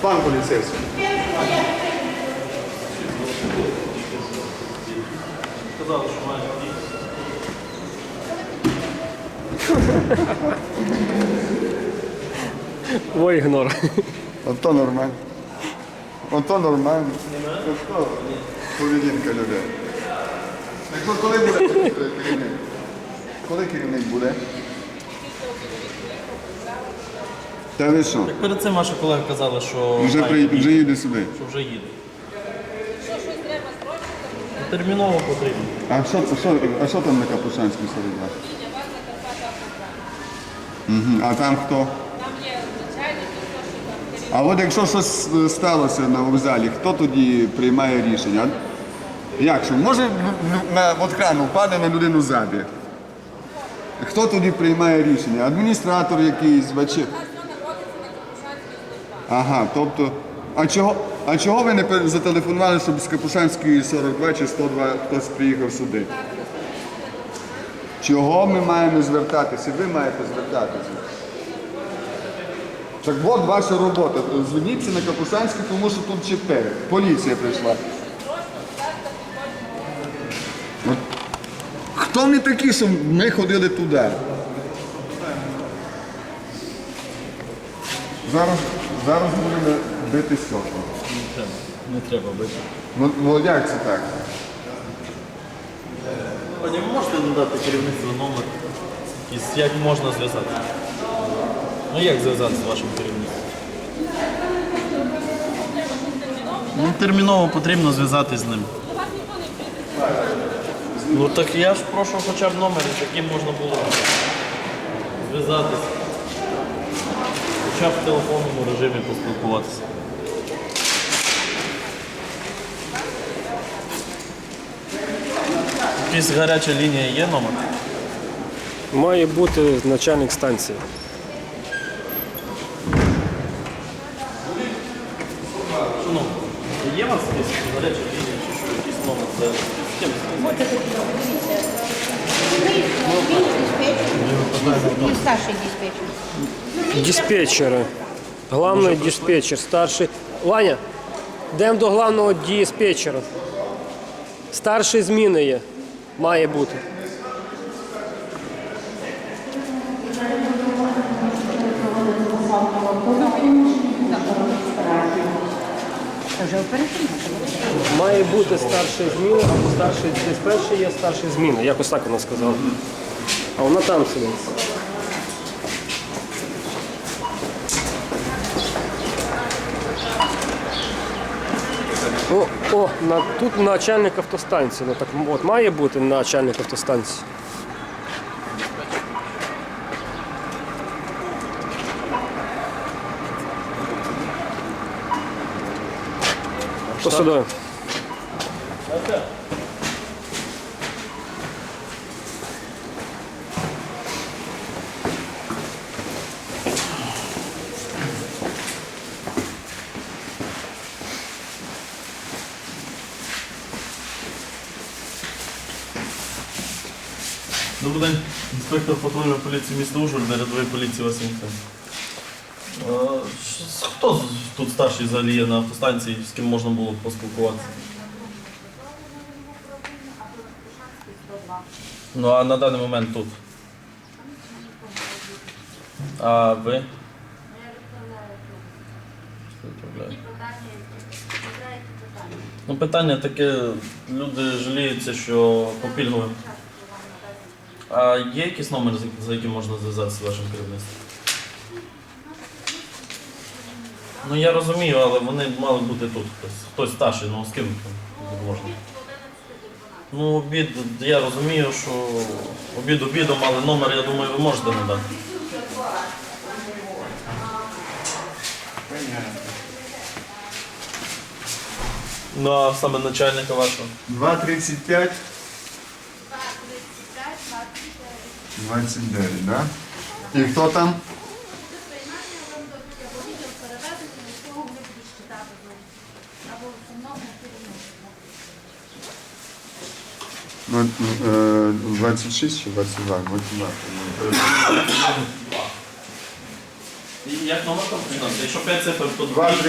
Пан поліцейський. Сказали, що мають діти. Ой, ігнор. Ото нормально. Ото нормально. Ото поведінка людей. Так, Коли буде керівник? Коли керівник буде? Та ви що? Перед цим ваші колеги казали, що Вже, при, вже їде сюди. що вже їдуть. Терміново потрібно. А що, що, а що там на Капушанській 42? Угу. А там хто? Там є начальник, хто що там керівник. А от якщо щось е, сталося на вокзалі, хто тоді приймає рішення? Як що? Може м- м- на от кран впаде на людину ззаді? Хто тоді приймає рішення? Адміністратор якийсь, бачи. Вона знаходиться на Капушанській службі. Ага, тобто. А чого, а чого ви не зателефонували, щоб з Капушанської 42 чи 102 хтось приїхав сюди? Чого ми маємо звертатися? Ви маєте звертатися. Так от ваша робота. Зверніться на Капушанську, тому що тут ЧП. Поліція прийшла. Хто ми такі, що ми ходили туди? Зараз, зараз будемо бити стекла. Не треба. Не треба бити. Ну, ну як це так? Пані, ви можете надати керівництво номер? Якийсь, Як можна зв'язати? Ну як зв'язати з вашим керівництвом? Ну, терміново потрібно зв'язатись з ним. Ну так я ж прошу хоча б номер, яким можна було зв'язатись. Хоча б в телефонному режимі поспілкуватися. Якась гаряча лінія є номер? Має бути начальник станції. Шановні, є у вас якась гаряча лінія чи що, якийсь номер? Це з ким? Старший диспетчер. Диспетчери. Главний диспетчер, старший. Ваня, йдемо до главного диспетчера. Старший зміни є. Має бути. Це вже оперативно. Має бути старший зміни, або старший диспетчер є старший зміни. Якось так вона сказала. А вона там сидить. О, о на, тут начальник автостанції. Ну, так, от, має бути начальник автостанції. Хто сюди? Добрий день, інспектор патрульної поліції міста Ужгород, рядової поліції Васильівка. Е, ш- Хто з- тут старший взагалі є на автостанції, з ким можна було поспілкуватися? Ну а на даний момент тут. А ви? Ну, питання таке, люди жаліються, що попільгують. А є якийсь номер, за яким можна зв'язатися з вашим керівництвом? Ну я розумію, але вони мали бути тут хтось. Хтось старший, ну з ким можна? Ну, обід, я розумію, що обід обідом, але номер, я думаю, ви можете надати. Ну, а саме начальника вашого. 2,35? 29, да? І хто там? Ну, е, 26 чи 22? 22. І Як номер там? Якщо 5 цифр, то Два,